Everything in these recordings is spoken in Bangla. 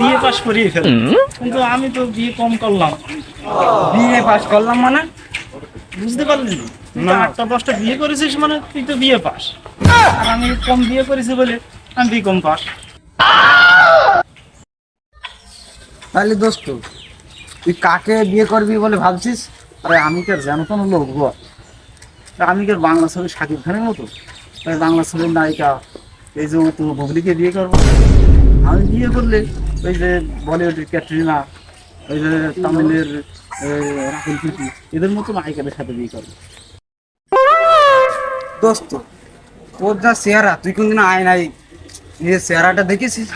বিয়ে কিন্তু আমি তো বিয়ে কম করলাম বিয়ে করলাম মানে বুঝতে পারলি তো আটটা দশটা বিয়ে করেছিস মানে তুই তো বিয়ে আর আমি কম বিয়ে করেছি বলে আমি বি কম তাহলে দোস্ত, তুই কাকে বিয়ে করবি বলে ভাবছিস? আরে আমি তো লোক তা আমি কি বাংলা ছবি শাকিব খানের মতো? বাংলা ছবির নায়িকা এই যে বুবলিকে বিয়ে করব। আমি বিয়ে করলে ওই যে বলিউডের ক্যাটরিনা ওই যে তামিলের রাহুল প্রীতি এদের মতো নায়িকাদের সাথে বিয়ে করব। দোস্ত তোর যা চেহারা তুই কোনদিন আয় নাই। নিজের চেহারাটা দেখেছিস?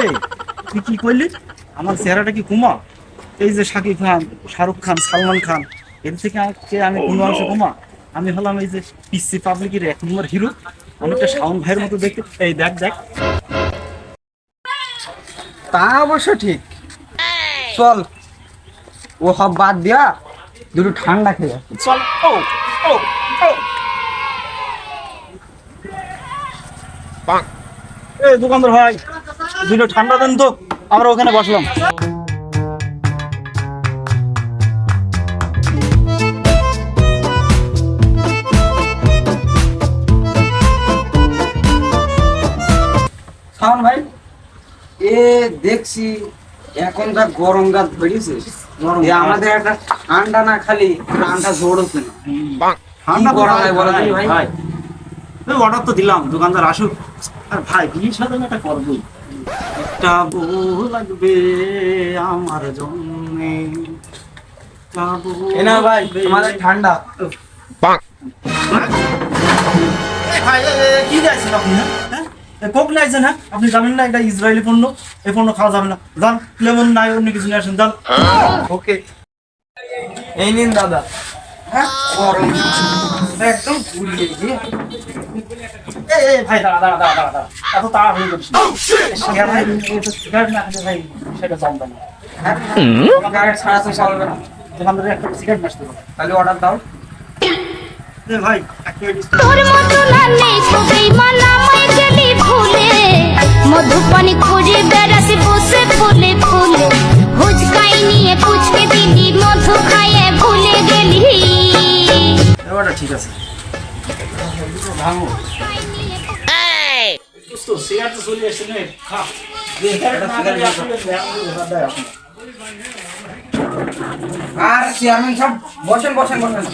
এই তুই কি করলি? আমার চেহারাটা কি কুমা? এই যে শাকিব খান শাহরুখ খান সালমান খান এর থেকে আমি কোনো অংশ কুমা? আমি হলাম এই যে পিসি পাবলিকের এক নম্বর হিরো। অনেকটা শাওন ভাইয়ের মতো দেখতে। এই দেখ দেখ। তা অবশ্য ঠিক। চল। ও সব বাদ দিয়া দুটো ঠান্ডা খেয়ে। চল। ও ও দোকানদার ভাই দুটো ঠান্ডা দেন তো আমরা ওখানে বসলাম। শাওন ভাই এ দেখছি এখন যা গরম গাছ বেরিয়েছে এ আমাদের একটা ঠান্ডা না খালি ঠান্ডা জোর হচ্ছে না। ঠান্ডা কি করা যায় ভাই? অর্ডার তো। দিলাম দোকানদার আসুক। আর ভাই বিয়ে সাথে একটা করবই একটা বউ লাগবে আমার জন্য। এ না ভাই তোমাদের ঠান্ডা। ভাই কি যাচ্ছেন আপনি হ্যাঁ? হ্যাঁ হ্যাঁ? আপনি জানেন না এটা ইসরায়েলি পণ্য এই পণ্য খাওয়া যাবে না। যান লেমন নাই অন্য কিছু নিয়ে আসেন যান। ওকে। এই নিন দাদা। হ্যাঁ? একদম গিয়ে ভাই দাঁড়া দাঁড়া দাঁড়া দাঁড়া দাঁড়া। এত তাড়াহুড়ি করিস না। সিগারেট ভাই, না খেলে সেটা জমবে না। গাড়ি ছাড়া তো চলবে না। দোকানদারে একটা সিগারেট মাসতে তাহলে অর্ডার দাও। ভাই তোর মতো মানা গেলি ভুলে মধুপানি খুঁজে বেড়াতে বসে ফুলে ফুলে। হুজকাই নিয়ে পুচকে দিলি মধু খাইয়ে ভুলে গেলি। ঠিক আছে। ভাঙো তো চলে নে খা। এখন। আর চেয়ারম্যান সব বসেন বসেন বসেন।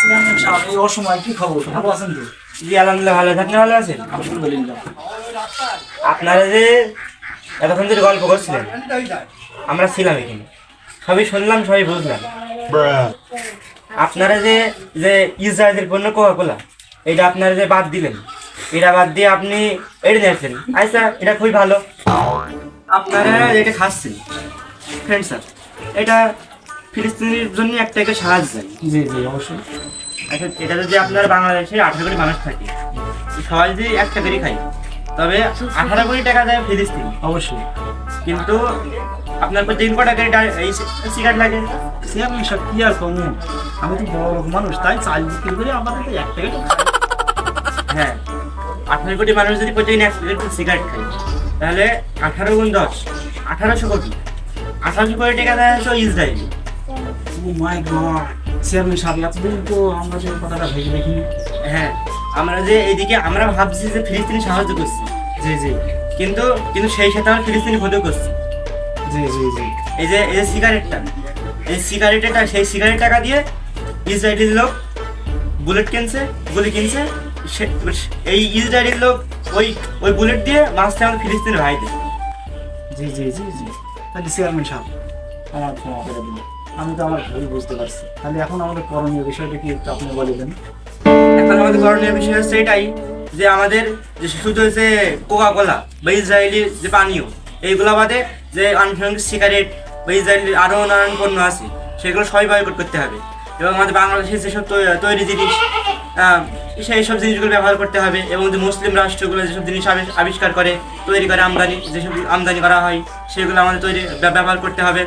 চেয়ারম্যান সাহেব, এই অসময় কি খবর? ভালো আছেন তো? জি আলহামদুলিল্লাহ ভালো থাকলে ভালো আছেন? আলহামদুলিল্লাহ। আপনারা যে এতক্ষণ ধরে গল্প করছিলেন আমরা ছিলাম এখানে। সবই শুনলাম সবই বুঝলাম। আপনারা যে যে ইসরায়েলের পণ্য কোকা কোলা এটা আপনারা যে বাদ দিলেন এটা বাদ দিয়ে আপনি এটা নিয়েছেন আচ্ছা এটা খুবই ভালো। আপনারা এটা খাচ্ছেন। ফ্রেন্ড স্যার এটা ফিলিস্তিনের জন্য একটা একটা সাহায্য। জি জি অবশ্যই। এটা যদি আপনার বাংলাদেশে আঠারো কোটি মানুষ থাকে সবাই যদি একটা করে খাই তবে আঠারো কোটি টাকা দেয় ফিলিস্তিন। অবশ্যই। কিন্তু আপনার প্রতিদিন কটা করে এই সিগারেট লাগে। চেয়ারম্যান সাহেব কি আর কমু? আমি তো বড় লোক মানুষ তাই চাল বিক্রি করে আমাদের তো এক টাকা হ্যাঁ আঠারো কোটি মানুষ যদি প্রতিদিন এক সিগারেট খায় তাহলে আঠারো গুণ দশ আঠারোশো কোটি। আঠারোশো কোটি টাকা দেয় Israel. Oh my god chairman সাহেব এতদিন তো আমরা কথাটা ভেবে দেখিনি। হ্যাঁ আমরা যে এইদিকে আমরা ভাবছি যে ফিলিস্তিনি সাহায্য করছি। জি জি। কিন্তু কিন্তু সেই সাথে আমরা ফিলিস্তিনি ক্ষতিও করছি। জি জি জি। এই যে এই যে সিগারেটটা এই সিগারেটটা সেই সিগারেট টাকা দিয়ে ইসরায়েলের লোক বুলেট কিনছে গুলি কিনছে এই ইসরায়েলের লোক ওই ওই বুলেট দিয়ে মাছটা আমাদের ফিলিস্তিনের ভাইদের জি জি জি জি। তাহলে চেয়ারম্যান সাহেব আমার ক্ষমা করে দিন আমি তো আমার ভুল বুঝতে পারছি। তাহলে এখন আমাদের করণীয় বিষয়টা কি একটু আপনি বলে দেন। এখন আমাদের করণীয় বিষয় হচ্ছে এটাই যে আমাদের যে শুধু যে কোকা কোলা বা ইসরায়েলি যে পানীয়, এইগুলো বাদে যে আনুষঙ্গিক সিগারেট বা ইসরায়েলির আরও নানান পণ্য আছে, সেগুলো সবাই বয়কট করতে হবে। এবং আমাদের বাংলাদেশের যেসব তৈরি জিনিস সেই সব জিনিসগুলো ব্যবহার করতে হবে এবং যে মুসলিম রাষ্ট্রগুলো যেসব জিনিস আবিষ- আবিষ্কার করে, তৈরি করে আমদানি, যেসব আমদানি করা হয়, সেগুলো আমাদের তৈরি ব্যবহার করতে হবে।